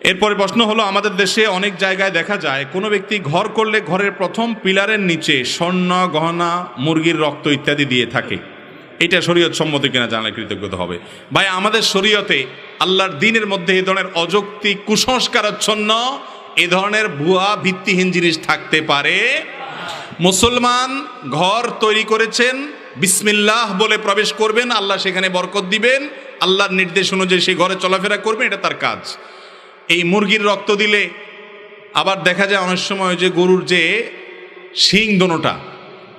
এরপরে প্রশ্ন হলো, আমাদের দেশে অনেক জায়গায় দেখা যায়, কোনো ব্যক্তি ঘর করলে ঘরের প্রথম পিলারের নিচে স্বর্ণ, গহনা, মুরগির রক্ত ইত্যাদি দিয়ে থাকে। এটা শরীয়ত সম্মত কিনা জানলে কৃতজ্ঞতা হবে। ভাই, আমাদের শরীয়তে আল্লাহর দিনের মধ্যে এই ধরনের অযৌক্তিক কুসংস্কারাচ্ছন্ন এ ধরনের ভুয়া ভিত্তিহীন জিনিস থাকতে পারে। মুসলমান ঘর তৈরি করেছেন, বিসমিল্লাহ বলে প্রবেশ করবেন, আল্লাহ সেখানে বরকত দিবেন, আল্লাহর নির্দেশ অনুযায়ী সেই ঘরে চলাফেরা করবেন, এটা তার কাজ। এই মুরগির রক্ত দিলে আবার দেখা যায় অনেক সময় যে গরুর যে শিং দোনোটা,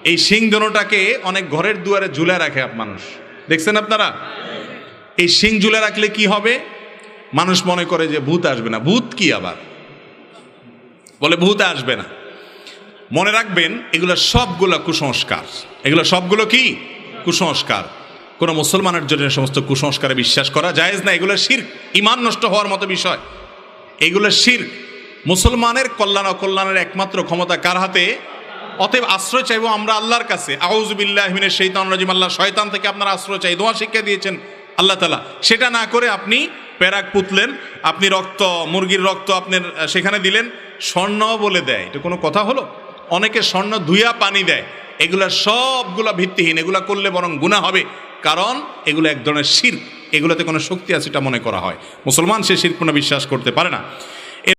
এই শিং দোনোটাকে অনেক ঘরের দুয়ারে ঝুলে রাখে মানুষ। দেখছেন আপনারা? এই শিং ঝুলে রাখলে কি হবে? মানুষ মনে করে যে ভূত আসবে না। ভূত কি আবার? বলে ভূত আসবে না। মনে রাখবেন, এগুলো সবগুলো কুসংস্কার। এগুলো সবগুলো কি? কুসংস্কার। কোনো মুসলমানের জন্য সমস্ত কুসংস্কারে বিশ্বাস করা জায়েজ না। এগুলো শির ইমান নষ্ট হওয়ার মতো বিষয়। এগুলো শির। মুসলমানের কল্যাণ অকল্যাণের একমাত্র ক্ষমতা কার হাতে? অতএব আশ্রয় চাইব আমরা আল্লাহর কাছে। আউজবিল্লাহমিনের শৈতান রাজিম। আল্লাহ শয়তান থেকে আপনারা আশ্রয় চাই, দোয়া শিক্ষা দিয়েছেন আল্লাহ তালা সেটা না করে আপনি প্যারাক পুতলেন, আপনি রক্ত, মুরগির রক্ত আপনার সেখানে দিলেন, স্বর্ণ বলে দেয়। এটা কোনো কথা হলো? অনেকে স্বর্ণ ধুইয়া পানি দেয়। এগুলা সবগুলা ভিত্তিহীন, এগুলা করলে বরং গুণা হবে। কারণ এগুলো এক ধরনের শির। এগুলোতে কোনো শক্তি আছে এটা মনে করা হয়। মুসলমান সে শিল্পনা বিশ্বাস করতে পারে না।